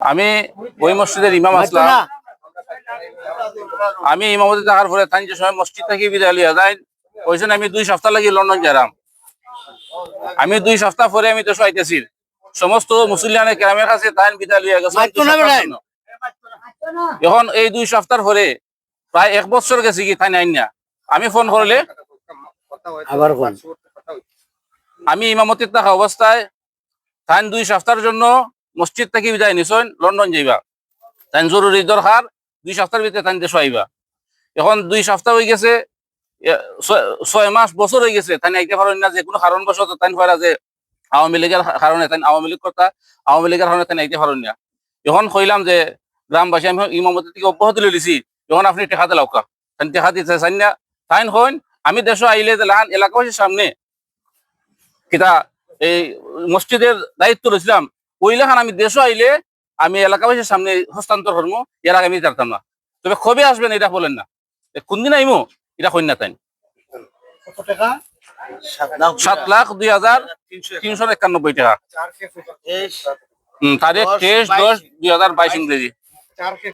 আমি ওই মসজিদের ইমাম আসলাম। আমি ইমামতি থাকার পরে তাই যে সময় মসজিদ থেকে বিদায় লিয়া যাই। ওই জন্য আমি দুই সপ্তাহ লাগি লন্ডন গেলাম আমি দুই সপ্তাহ পরে আমি দেশ আইতেছি সমস্ত মুসলিয়ানের গ্রামের কাছে তাই বিদায় লিয়া গেছে। এখন এই দুই সপ্তাহ পরে প্রায় এক বছর গেছে কি তাই নাই না। আমি ফোন করলে আবার আমি ইমামতি থাকা অবস্থায় তাই দুই সপ্তাহের জন্য মসজিদ থেকে বিদায় নিছেন লন্ডন যাইবা। তাই জরুরি দরকার, দুই সপ্তাহের ভিতরে তাই দেশ আইবা। এখন দুই সপ্তাহ হয়ে গেছে ছয়- মাস বছর হয়ে গেছে তাই আইতে পারেন না যে কোনো কারণবশত তাই পারা যে আওয়ামী লীগের কারণে তাই আওয়ামী লীগ কথা, আওয়ামী লীগের কারণে তাই আইতে পারেন না। এখন কইলাম যে গ্রামবাসী আমি ইমামতি থেকে অব্যাহতি লইছি এখন আপনি টেকাতে লাউকা। তাই টেকা দিতে চাই না তাই হইন, আমি দেশ আইলে যে লান এলাকাবাসীর সামনে, কিতা এই মসজিদের দায়িত্ব রয়েছিলাম ওইলাখান আমি দেশ আইলে আমি এলাকাবাসীর সামনে হস্তান্তর করব এর আগে আমি জানতাম না। তবে কবে আসবেন এটা বলেন না। এ কোন দিন আইমু? এটা কন্যা তাই সাত লাখ। দুই হাজার তিনশো একানব্বই টাকা। হুম, তারিখ তেইশ দশ দুই হাজার বাইশ ইংরেজি।